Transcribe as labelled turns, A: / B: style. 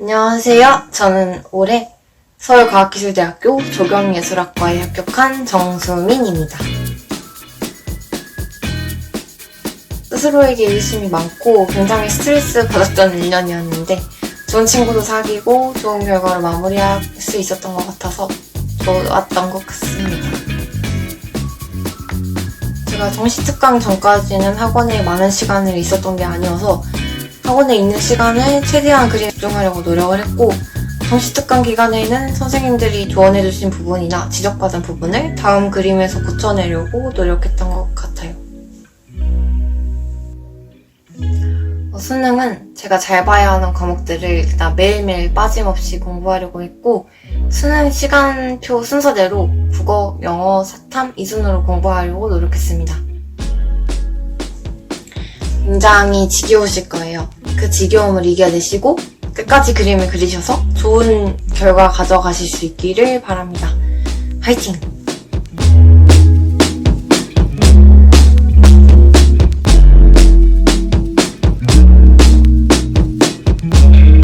A: 안녕하세요. 저는 올해 서울과학기술대학교 조경예술학과에 합격한 정수민입니다. 스스로에게 의심이 많고 굉장히 스트레스 받았던 1년이었는데 좋은 친구도 사귀고 좋은 결과로 마무리할 수 있었던 것 같아서 좋았던 것 같습니다. 제가 정시특강 전까지는 학원에 많은 시간을 있었던 게 아니어서 학원에 있는 시간에 최대한 그림에 집중하려고 노력을 했고 정시 특강 기간에는 선생님들이 조언해주신 부분이나 지적받은 부분을 다음 그림에서 고쳐내려고 노력했던 것 같아요. 어, 수능은 제가 잘 봐야 하는 과목들을 일단 매일매일 빠짐없이 공부하려고 했고 수능 시간표 순서대로 국어, 영어, 사탐, 이순으로 공부하려고 노력했습니다. 굉장히 지겨우실 거예요. 그 지겨움을 이겨내시고 끝까지 그림을 그리셔서 좋은 결과 가져가실 수 있기를 바랍니다. 화이팅!